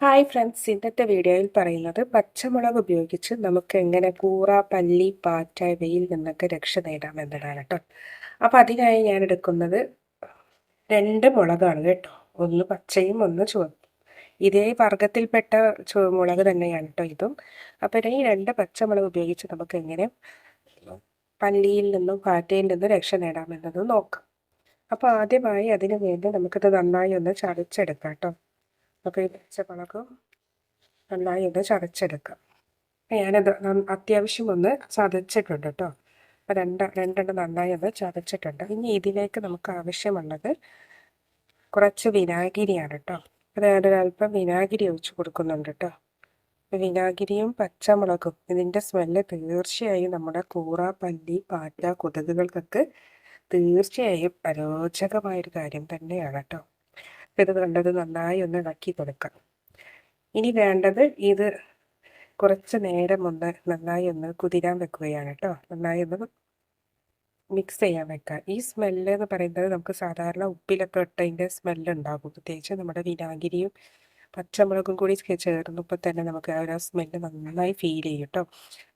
Hi friends ഇന്നത്തെ വീഡിയോയിൽ പറയുന്നത് പച്ചമുളക് ഉപയോഗിച്ച് നമുക്ക് എങ്ങനെ കൂറ പല്ലി പാറ്റ ഇവയിൽ നിന്നൊക്കെ രക്ഷ നേടാം എന്നതാണ് കേട്ടോ. അപ്പോൾ അതിനായി ഞാൻ എടുക്കുന്നത് രണ്ട് മുളകാണ് കേട്ടോ. ഒന്ന് പച്ചയും ഒന്ന് ചുവപ്പും. ഇതേ വർഗത്തിൽപ്പെട്ട മുളക് തന്നെയാണ് കേട്ടോ ഇതും. അപ്പോൾ ഈ രണ്ട് പച്ചമുളക് ഉപയോഗിച്ച് നമുക്ക് എങ്ങനെ പല്ലിയിൽ നിന്നും പാറ്റയിൽ നിന്നും രക്ഷ നേടാമെന്നത് നോക്കാം. അപ്പോൾ ആദ്യമായി അതിനു വേണ്ടി നമുക്കിത് നന്നായി ഒന്ന് ചതച്ചെടുക്കാം കേട്ടോ. അപ്പോൾ ഈ പച്ചമുളക് നന്നായി ഒന്ന് ചതച്ചെടുക്കാം. ഞാനത് അത്യാവശ്യം ഒന്ന് ചതച്ചിട്ടുണ്ട് കേട്ടോ അപ്പോൾ രണ്ട് രണ്ടെണ്ണം നന്നായി ഒന്ന് ചതച്ചിട്ടുണ്ട്. ഇനി ഇതിലേക്ക് നമുക്ക് ആവശ്യമുള്ളത് കുറച്ച് വിനാഗിരിയാണ് കേട്ടോ അത് ഞാനൊരല്പം വിനാഗിരി ഒഴിച്ച് കൊടുക്കുന്നുണ്ട് കേട്ടോ വിനാഗിരിയും പച്ചമുളകും ഇതിന്റെ സ്മെല്ല് തീർച്ചയായും നമ്മുടെ കൂറ പല്ലി പാറ്റ കൊതുകുകൾക്കൊക്കെ തീർച്ചയായും അരോചകമായൊരു കാര്യം തന്നെയാണ് കേട്ടോ ഇത് കണ്ടത് നന്നായി ഒന്ന് ഇളക്കി കൊടുക്കാം. ഇനി വേണ്ടത് ഇത് കുറച്ച് നേരം ഒന്ന് നന്നായി ഒന്ന് കുതിരാൻ വെക്കുകയാണ് കേട്ടോ. നന്നായി ഒന്ന് മിക്സ് ചെയ്യാൻ വെക്കുക. ഈ സ്മെല്ല് എന്ന് പറയുന്നത് നമുക്ക് സാധാരണ ഉപ്പിലൊക്കെ ഇട്ടതിന്റെ സ്മെല്ല് ഉണ്ടാകും. പ്രത്യേകിച്ച് നമ്മുടെ വിനാഗിരിയും പച്ചമുളകും കൂടി ചേർന്നപ്പോൾ തന്നെ നമുക്ക് ആ ഒരു സ്മെല്ല് നന്നായി ഫീൽ ചെയ്യും കേട്ടോ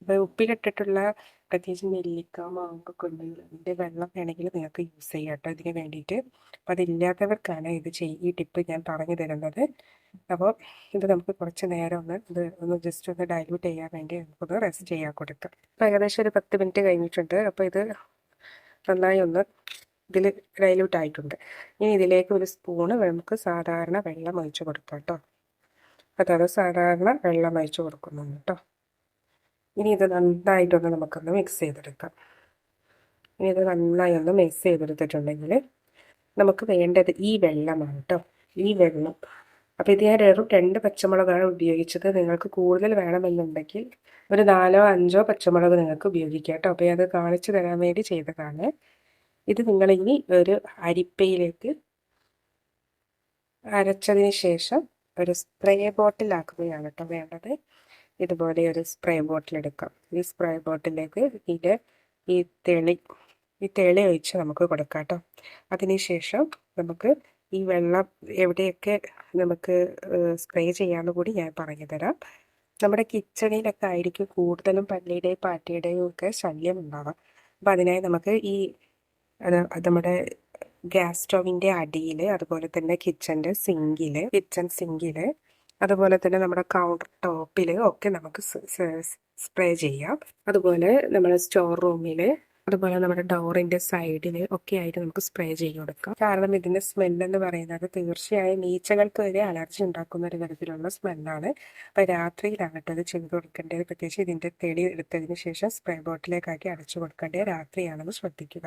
അപ്പോൾ ഉപ്പിലിട്ടിട്ടുള്ള പ്രത്യേകിച്ച് നെല്ലിക്ക മാങ്ങ അതിന്റെ വെള്ളം വേണമെങ്കിൽ നിങ്ങൾക്ക് യൂസ് ചെയ്യാം കേട്ടോ ഇതിന് വേണ്ടിയിട്ട്. അപ്പോൾ അതില്ലാത്തവർക്കാണ് ഇത് ചെയ് ഈ ടിപ്പ് ഞാൻ പറഞ്ഞു തരുന്നത്. അപ്പോൾ ഇത് നമുക്ക് കുറച്ച് നേരം ഒന്ന് ഇത് ഒന്ന് ജസ്റ്റ് ഒന്ന് ഡൈല്യൂട്ട് ചെയ്യാൻ വേണ്ടി നമുക്കൊന്ന് റെസ്റ്റ് ചെയ്യാൻ കൊടുക്കാം. അപ്പോൾ ഏകദേശം ഒരു പത്ത് മിനിറ്റ് കഴിഞ്ഞിട്ടുണ്ട്. അപ്പോൾ ഇത് നന്നായി ഒന്ന് ഇതിൽ ഡൈല്യൂട്ട് ആയിട്ടുണ്ട് ഇനി ഇതിലേക്ക് ഒരു സ്പൂണ് നമുക്ക് സാധാരണ വെള്ളം ഒഴിച്ച് കൊടുക്കാം കേട്ടോ അതായത് സാധാരണ വെള്ളം ഒഴിച്ച് കൊടുക്കുന്നുണ്ട് കേട്ടോ ഇനി ഇത് നന്നായിട്ടൊന്ന് നമുക്കൊന്ന് മിക്സ് ചെയ്തെടുക്കാം. ഇനി ഇത് നന്നായി ഒന്ന് മിക്സ് ചെയ്തെടുത്തിട്ടുണ്ടെങ്കിൽ നമുക്ക് വേണ്ടത് ഈ വെള്ളമാണ് കേട്ടോ ഈ വെള്ളം. അപ്പോൾ ഇത് ഞാൻ വെറും രണ്ട് പച്ചമുളകാണ് ഉപയോഗിച്ചത്. നിങ്ങൾക്ക് കൂടുതൽ വേണമെന്നുണ്ടെങ്കിൽ ഒരു നാലോ അഞ്ചോ പച്ചമുളക് നിങ്ങൾക്ക് ഉപയോഗിക്കാം കേട്ടോ അപ്പോൾ അത് കാണിച്ചു തരാൻ വേണ്ടി ചെയ്തതാണ്. ഇത് നിങ്ങളിനി ഒരു അരിപ്പയിലേക്ക് അരച്ചതിന് ശേഷം ഒരു സ്പ്രേ ബോട്ടിലാക്കുകയാണ് കേട്ടോ വേണ്ടത്. ഇതുപോലെ ഒരു സ്പ്രേ ബോട്ടിൽ എടുക്കാം. ഈ സ്പ്രേ ബോട്ടിലേക്ക് ഇത് ഈ തെളി ഈ തെളി ഒഴിച്ച് നമുക്ക് കൊടുക്കാം കേട്ടോ അതിനുശേഷം നമുക്ക് ഈ വെള്ളം എവിടെയൊക്കെ നമുക്ക് സ്പ്രേ ചെയ്യാമെന്ന് കൂടി ഞാൻ പറഞ്ഞു തരാം. നമ്മുടെ കിച്ചണിലൊക്കെ ആയിരിക്കും കൂടുതലും പല്ലിയുടെയും പാറ്റയുടെയും ഒക്കെ ശല്യം ഉണ്ടാവാം. അപ്പം അതിനായി നമുക്ക് ഈ നമ്മുടെ ഗ്യാസ് സ്റ്റോവിന്റെ അടിയിൽ അതുപോലെ തന്നെ കിച്ചന്റെ സിങ്കിൽ കിച്ചൺ സിങ്കിൽ അതുപോലെ തന്നെ നമ്മുടെ കൗണ്ടർ ടോപ്പിൽ ഒക്കെ നമുക്ക് സ്പ്രേ ചെയ്യാം. അതുപോലെ നമ്മുടെ സ്റ്റോർ റൂമിൽ അതുപോലെ നമ്മുടെ ഡോറിന്റെ സൈഡിൽ ഒക്കെ ആയിട്ട് നമുക്ക് സ്പ്രേ ചെയ്ത് കൊടുക്കാം. കാരണം ഇതിന്റെ സ്മെല്ലെന്ന് പറയുന്നത് തീർച്ചയായും ഈച്ചകൾക്ക് വരെ അലർജി ഉണ്ടാക്കുന്ന ഒരു തരത്തിലുള്ള സ്മെല്ലാണ്. അപ്പോൾ രാത്രിയിലാകട്ടെ അത് ചെയ്ത് കൊടുക്കേണ്ടത്. പ്രത്യേകിച്ച് ഇതിന്റെ തെളി എടുത്തതിന് ശേഷം സ്പ്രേ ബോട്ടിലേക്കാക്കി അടച്ചു കൊടുക്കേണ്ടത് രാത്രിയാണെന്ന് ശ്രദ്ധിക്കുക.